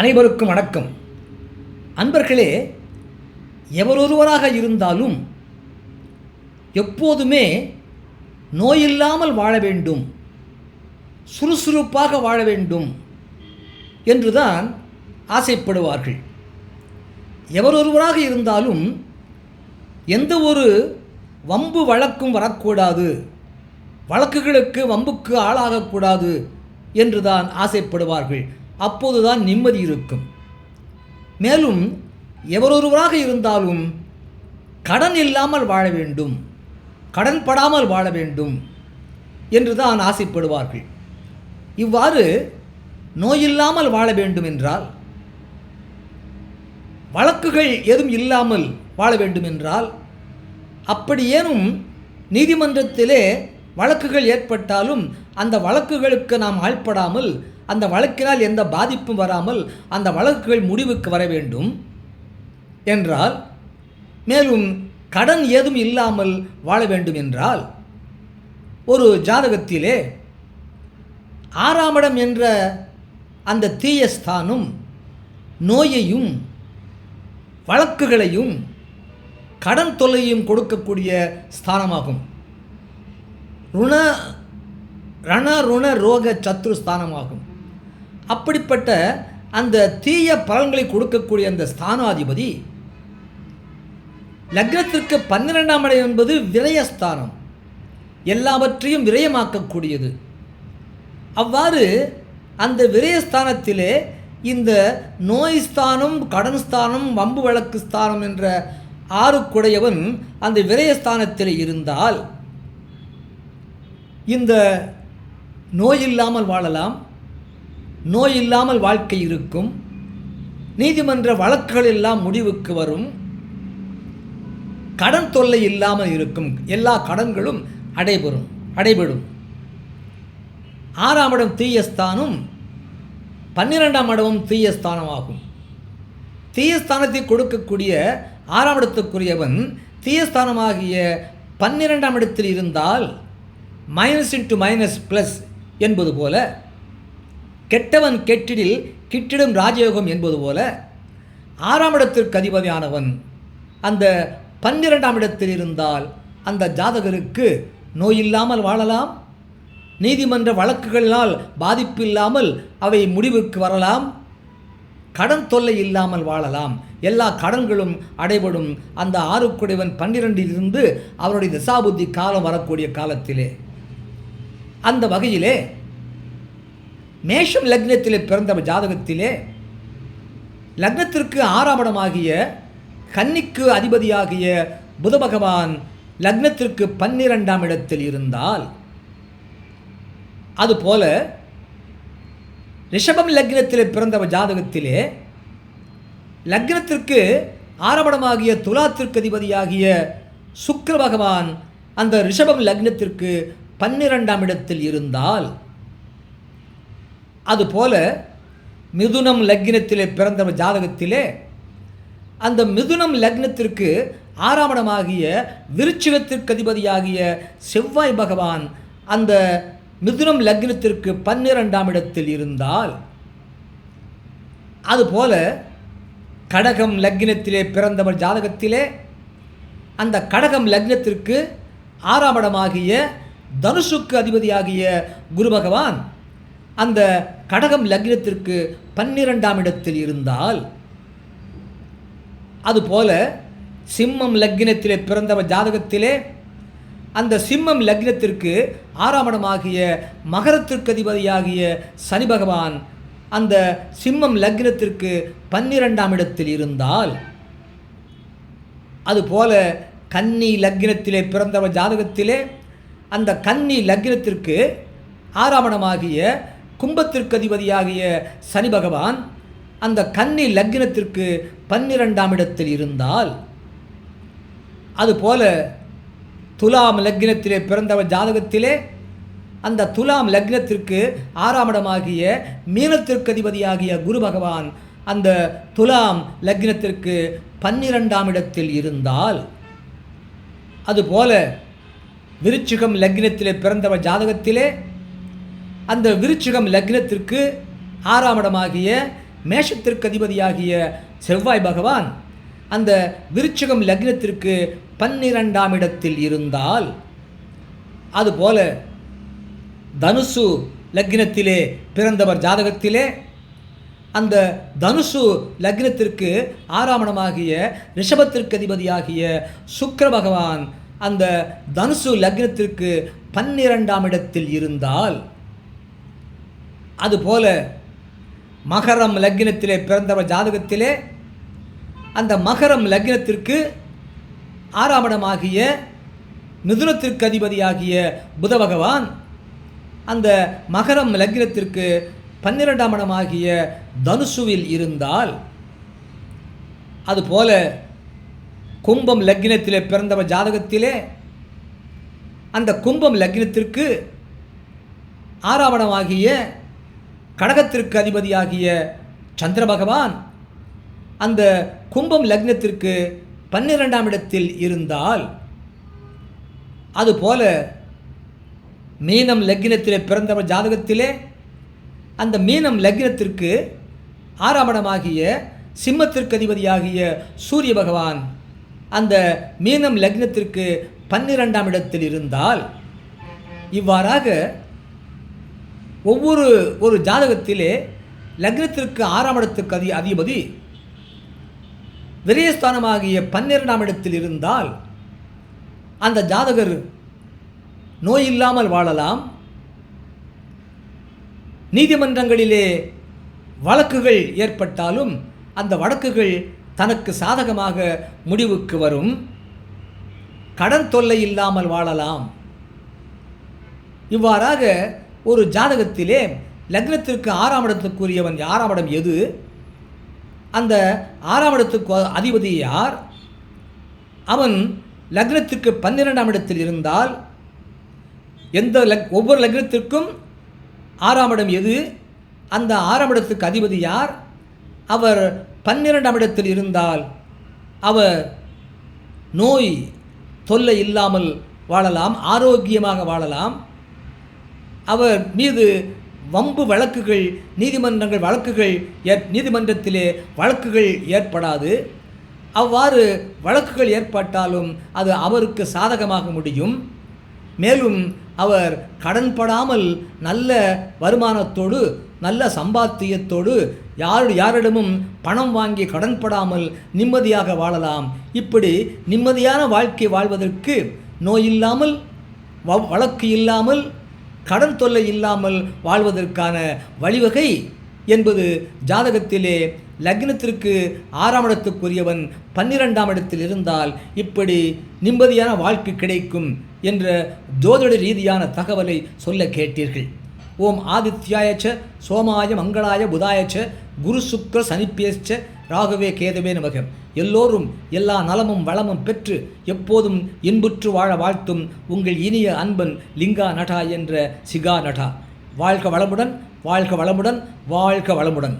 அனைவருக்கும் வணக்கம். அன்பர்களே எவரொருவராக இருந்தாலும் எப்போதுமே நோயில்லாமல் வாழ வேண்டும் சுறுசுறுப்பாக வாழ வேண்டும் என்றுதான் ஆசைப்படுவார்கள். எவரொருவராக இருந்தாலும் எந்த ஒரு வம்பு வழக்கும் வரக்கூடாது வழக்குகளுக்கு வம்புக்கு ஆளாகக்கூடாது என்றுதான் ஆசைப்படுவார்கள். அப்போதுதான் நிம்மதி இருக்கும். மேலும் எவரொருவராக இருந்தாலும் கடன் இல்லாமல் வாழ வேண்டும். கடன் படாமல் வாழ வேண்டும் என்று தான் ஆசைப்படுவார்கள். இவ்வாறு நோயில்லாமல் வாழ வேண்டும் என்றால் வழக்குகள் எதுவும் இல்லாமல் வாழ வேண்டும் என்றால் அப்படி ஏனும் நீதிமன்றத்திலே வழக்குகள் ஏற்பட்டாலும் அந்த வழக்குகளுக்கு நாம் ஆள்படாமல் அந்த வழக்கினால் எந்த பாதிப்பும் வராமல் அந்த வழக்குகள் முடிவுக்கு வர வேண்டும் என்றால் மேலும் கடன் ஏதும் இல்லாமல் வாழ வேண்டும் என்றால் ஒரு ஜாதகத்திலே ஆறாம் இடம் என்ற அந்த தீய ஸ்தானம் நோயையும் வழக்குகளையும் கடன் தொல்லையும் கொடுக்கக்கூடிய ஸ்தானமாகும். ருண ரண ருண ரோக சத்ரு ஸ்தானமாகும். அப்படிப்பட்ட அந்த தீய பலன்களை கொடுக்கக்கூடிய அந்த ஸ்தானாதிபதி லக்னத்திற்கு பன்னிரெண்டாம் இடம் என்பது விரயஸ்தானம். எல்லாவற்றையும் விரயமாக்கக்கூடியது. அவ்வாறு அந்த விரயஸ்தானத்திலே இந்த நோய் ஸ்தானம் கடன் ஸ்தானம் வம்பு வழக்கு ஸ்தானம் என்ற ஆறுக்குடையவன் அந்த விரயஸ்தானத்தில் இருந்தால் இந்த நோய் இல்லாமல் வாழலாம் நோய் இல்லாமல் வாழ்க்கை இருக்கும். நீதிமன்ற வழக்குகள் எல்லாம் முடிவுக்கு வரும். கடன் தொல்லை இல்லாமல் இருக்கும். எல்லா கடன்களும் அடைபெறும் அடைபெறும். ஆறாம் இடம் தீயஸ்தானம் பன்னிரெண்டாம் இடமும் தீயஸ்தானமாகும். தீயஸ்தானத்தை கொடுக்கக்கூடிய ஆறாம் இடத்துக்குரியவன் தீயஸ்தானமாகிய பன்னிரெண்டாம் இடத்தில் இருந்தால் மைனஸ் இன்ட்டு மைனஸ் ப்ளஸ் என்பது போல கெட்டவன் கெட்டிடில் கிட்டிடும் ராஜயோகம் என்பது போல ஆறாம் இடத்திற்கு அதிபதியானவன் அந்த பன்னிரெண்டாம் இடத்தில் இருந்தால் அந்த ஜாதகருக்கு நோய் இல்லாமல் வாழலாம் நீதிமன்ற வழக்குகளினால் பாதிப்பு இல்லாமல் அவை முடிவுக்கு வரலாம் கடன் தொல்லை இல்லாமல் வாழலாம். எல்லா கடன்களும் அடைபடும் அந்த ஆறுக்குடையவன் பன்னிரெண்டிலிருந்து அவருடைய திசாபுத்தி காலம் வரக்கூடிய காலத்திலே. அந்த வகையிலே மேஷம் லக்னத்தில் பிறந்த ஜாதகத்திலே லக்னத்திற்கு ஆறாம் இடமாகிய கன்னிக்கு அதிபதியாகிய புத பகவான் லக்னத்திற்கு பன்னிரெண்டாம் இடத்தில் இருந்தால் அதுபோல ரிஷபம் லக்னத்தில் பிறந்த ஜாதகத்திலே லக்னத்திற்கு ஆரம்படமாகிய துலாத்திற்கு அதிபதியாகிய சுக்கர பகவான் அந்த ரிஷபம் லக்னத்திற்கு பன்னிரெண்டாம் இடத்தில் இருந்தால் அதுபோல மிதுனம் லக்னத்திலே பிறந்த ஜாதகத்திலே அந்த மிதுனம் லக்னத்திற்கு ஆறாம் இடமாகிய விருச்சிகத்திற்கு அதிபதியாகிய செவ்வாய் பகவான் அந்த மிதுனம் லக்னத்திற்கு பன்னிரெண்டாம் இடத்தில் இருந்தால் அதுபோல கடகம் லக்னத்திலே பிறந்தவர் ஜாதகத்திலே அந்த கடகம் லக்னத்திற்கு ஆறாம் இடமாகிய தனுஷுக்கு அதிபதியாகிய குரு பகவான் அந்த கடகம் லக்னத்திற்கு பன்னிரெண்டாம் இடத்தில் இருந்தால் அதுபோல சிம்மம் லக்னத்திலே பிறந்தவர் ஜாதகத்திலே அந்த சிம்மம் லக்னத்திற்கு ஆறாம் இடமாகிய மகரத்திற்கு அதிபதியாகிய சனி பகவான் அந்த சிம்மம் லக்னத்திற்கு பன்னிரெண்டாம் இடத்தில் இருந்தால் அதுபோல கன்னி லக்னத்திலே பிறந்தவர் ஜாதகத்திலே அந்த கன்னி லக்னத்திற்கு ஆறாம் இடமாகிய கும்பத்திற்கு அதிபதியாகிய சனி பகவான் அந்த கன்னி லக்னத்திற்கு பன்னிரெண்டாம் இடத்தில் இருந்தால் அதுபோல துலாம் லக்னத்திலே பிறந்தவர் ஜாதகத்திலே அந்த துலாம் லக்னத்திற்கு ஆறாம் இடமாகிய மீனத்திற்கு அதிபதியாகிய குரு பகவான் அந்த துலாம் லக்னத்திற்கு பன்னிரெண்டாம் இடத்தில் இருந்தால் அதுபோல விருச்சிகம் லக்னத்திலே பிறந்தவர் ஜாதகத்திலே அந்த விருச்சிகம் லக்னத்திற்கு ஆறாம் இடமாகிய மேஷத்திற்கு அதிபதியாகிய செவ்வாய் பகவான் அந்த விருச்சிகம் லக்னத்திற்கு பன்னிரெண்டாம் இடத்தில் இருந்தால் அதுபோல தனுசு லக்னத்திலே பிறந்தவர் ஜாதகத்திலே அந்த தனுசு லக்னத்திற்கு ஆறாமணமாகிய ரிஷபத்திற்கு அதிபதியாகிய சுக்கர பகவான் அந்த தனுசு லக்னத்திற்கு பன்னிரெண்டாம் இடத்தில் இருந்தால் அதுபோல மகரம் லக்னத்திலே பிறந்தவர் ஜாதகத்திலே அந்த மகரம் லக்னத்திற்கு ஆறாம் இடமாகிய மிதுனத்திற்கு அதிபதியாகிய புத பகவான் அந்த மகரம் லக்னத்திற்கு பன்னிரெண்டாம் இடமாகிய தனுசுவில் இருந்தால் அதுபோல கும்பம் லக்னத்திலே பிறந்தவர் ஜாதகத்திலே அந்த கும்பம் லக்னத்திற்கு ஆறாம் கடகத்திற்கு அதிபதியாகிய சந்திர பகவான் அந்த கும்பம் லக்னத்திற்கு பன்னிரெண்டாம் இடத்தில் இருந்தால் அதுபோல மீனம் லக்னத்திலே பிறந்தவர் ஜாதகத்திலே அந்த மீனம் லக்னத்திற்கு ஆறாம் இடமாகிய சிம்மத்திற்கு அதிபதியாகிய சூரிய பகவான் அந்த மீனம் லக்னத்திற்கு பன்னிரெண்டாம் இடத்தில் இருந்தால் இவ்வாறாக ஒவ்வொரு ஒரு ஜாதகத்திலே லக்னத்திற்கு ஆறாம் இடத்துக்கு அதி அதிபதி விரயஸ்தானமாகிய பன்னிரெண்டாம் இடத்தில் இருந்தால் அந்த ஜாதகர் நோய் இல்லாமல் வாழலாம். நீதிமன்றங்களிலே வழக்குகள் ஏற்பட்டாலும் அந்த வழக்குகள் தனக்கு சாதகமாக முடிவுக்கு வரும். கடன் தொல்லை இல்லாமல் வாழலாம். இவ்வாறாக ஒரு ஜாதகத்திலே லக்னத்திற்கு ஆறாம் இடத்துக்குரியவன் ஆறாம் இடம் எது? அந்த ஆறாம் இடத்துக்கு அதிபதி யார்? அவன் லக்னத்திற்கு பன்னிரெண்டாம் இடத்தில் இருந்தால் எந்த லக் ஒவ்வொரு லக்னத்திற்கும் ஆறாம் இடம் எது? அந்த ஆறாம் இடத்துக்கு அதிபதி யார்? அவர் பன்னிரெண்டாம் இடத்தில் இருந்தால் அவர் நோய் தொல்லை இல்லாமல் வாழலாம் ஆரோக்கியமாக வாழலாம் அவர் மீது வம்பு வழக்குகள் நீதிமன்றங்கள் வழக்குகள் ஏற் நீதிமன்றத்திலே வழக்குகள் ஏற்படாது. அவ்வாறு வழக்குகள் ஏற்பட்டாலும் அது அவருக்கு சாதகமாக முடியும். மேலும் அவர் கடன்படாமல் நல்ல வருமானத்தோடு நல்ல சம்பாத்தியத்தோடு யார் யாரிடமும் பணம் வாங்கி கடன்படாமல் நிம்மதியாக வாழலாம். இப்படி நிம்மதியான வாழ்க்கை வாழ்வதற்கு நோய் இல்லாமல் வழக்கு இல்லாமல் கடன் தொல்லை இல்லாமல் வாழ்வதற்கான வழிவகை என்பது ஜாதகத்திலே லக்னத்திற்கு ஆறாம் இடத்துக்குரியவன் பன்னிரெண்டாம் இடத்தில் இருந்தால் இப்படி நிம்மதியான வாழ்க்கை கிடைக்கும் என்ற ஜோதிட ரீதியான தகவலை சொல்ல கேட்டீர்கள். ஓம் ஆதித்யாயச்ச சோமாய மங்களாய புதாயச்ச குரு சுக்கர சனிப்பேச்ச ராகவே கேதவே நமகம் எல்லோரும் எல்லா நலமும் வளமும் பெற்று எப்போதும் இன்புற்று வாழ வாழ்த்தும் உங்கள் இனிய அன்பன் லிங்கா நடா என்ற சிகா நடா வாழ்க வளமுடன் வாழ்க வளமுடன் வாழ்க வளமுடன்.